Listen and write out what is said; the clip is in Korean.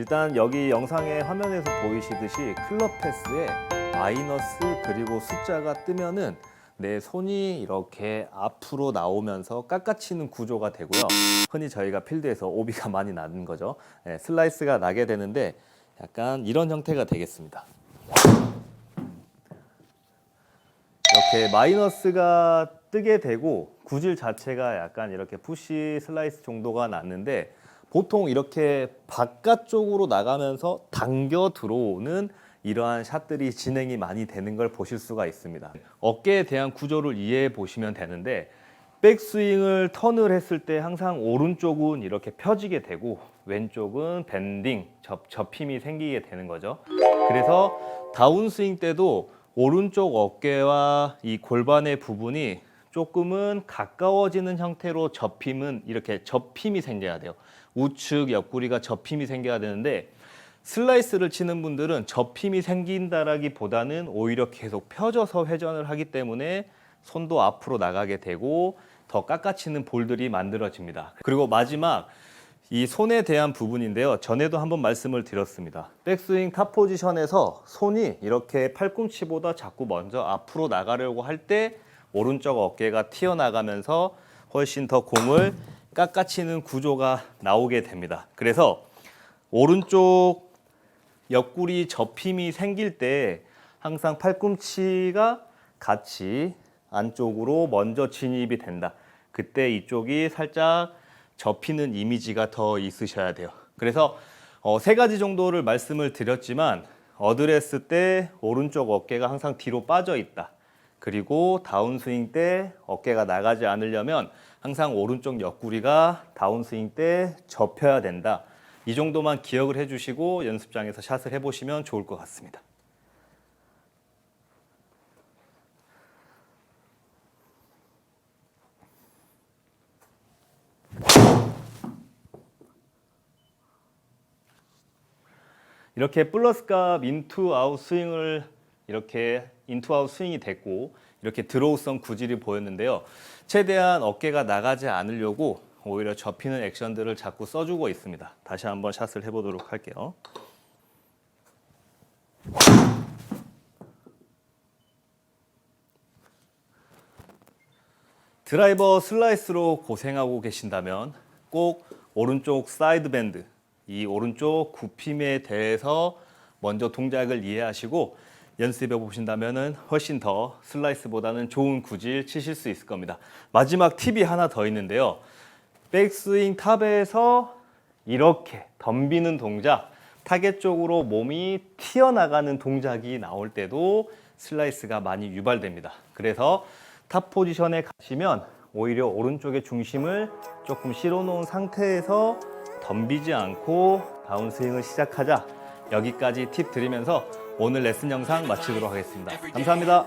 일단 여기 영상의 화면에서 보이시듯이 클럽 패스에 마이너스 그리고 숫자가 뜨면은 내 손이 이렇게 앞으로 나오면서 깎아치는 구조가 되고요. 흔히 저희가 필드에서 오비가 많이 나는 거죠. 예, 슬라이스가 나게 되는데 약간 이런 형태가 되겠습니다. 이렇게 마이너스가 뜨게 되고 구질 자체가 약간 이렇게 푸시 슬라이스 정도가 났는데 보통 이렇게 바깥쪽으로 나가면서 당겨 들어오는 이러한 샷들이 진행이 많이 되는 걸 보실 수가 있습니다. 어깨에 대한 구조를 이해해 보시면 되는데 백스윙을 턴을 했을 때 항상 오른쪽은 이렇게 펴지게 되고 왼쪽은 밴딩, 접, 접힘이 생기게 되는 거죠. 그래서 다운스윙 때도 오른쪽 어깨와 이 골반의 부분이 조금은 가까워지는 형태로 접힘은 이렇게 접힘이 생겨야 돼요. 우측 옆구리가 접힘이 생겨야 되는데 슬라이스를 치는 분들은 접힘이 생긴다라기보다는 오히려 계속 펴져서 회전을 하기 때문에 손도 앞으로 나가게 되고 더 깎아치는 볼들이 만들어집니다. 그리고 마지막 이 손에 대한 부분인데요. 전에도 한번 말씀을 드렸습니다. 백스윙 탑 포지션에서 손이 이렇게 팔꿈치보다 자꾸 먼저 앞으로 나가려고 할 때 오른쪽 어깨가 튀어나가면서 훨씬 더 공을 깎아치는 구조가 나오게 됩니다. 그래서 오른쪽 옆구리 접힘이 생길 때 항상 팔꿈치가 같이 안쪽으로 먼저 진입이 된다. 그때 이쪽이 살짝 접히는 이미지가 더 있으셔야 돼요. 그래서 어, 세 가지 정도를 말씀을 드렸지만 어드레스 때 오른쪽 어깨가 항상 뒤로 빠져 있다. 그리고 다운스윙 때 어깨가 나가지 않으려면 항상 오른쪽 옆구리가 다운스윙 때 접혀야 된다. 이 정도만 기억을 해주시고 연습장에서 샷을 해보시면 좋을 것 같습니다. 이렇게 플러스 값 인투 아웃 스윙을 이렇게 인투 아웃 스윙이 됐고 이렇게 드로우성 구질이 보였는데요. 최대한 어깨가 나가지 않으려고 오히려 접히는 액션들을 자꾸 써주고 있습니다. 다시 한번 샷을 해보도록 할게요. 드라이버 슬라이스로 고생하고 계신다면 꼭 오른쪽 사이드 밴드, 이 오른쪽 굽힘에 대해서 먼저 동작을 이해하시고 연습해 보신다면 훨씬 더 슬라이스보다는 좋은 구질 치실 수 있을 겁니다. 마지막 팁이 하나 더 있는데요. 백스윙 탑에서 이렇게 덤비는 동작, 타겟 쪽으로 몸이 튀어나가는 동작이 나올 때도 슬라이스가 많이 유발됩니다. 그래서 탑 포지션에 가시면 오히려 오른쪽의 중심을 조금 실어놓은 상태에서 덤비지 않고 다운스윙을 시작하자. 여기까지 팁 드리면서 오늘 레슨 영상 마치도록 하겠습니다. 감사합니다.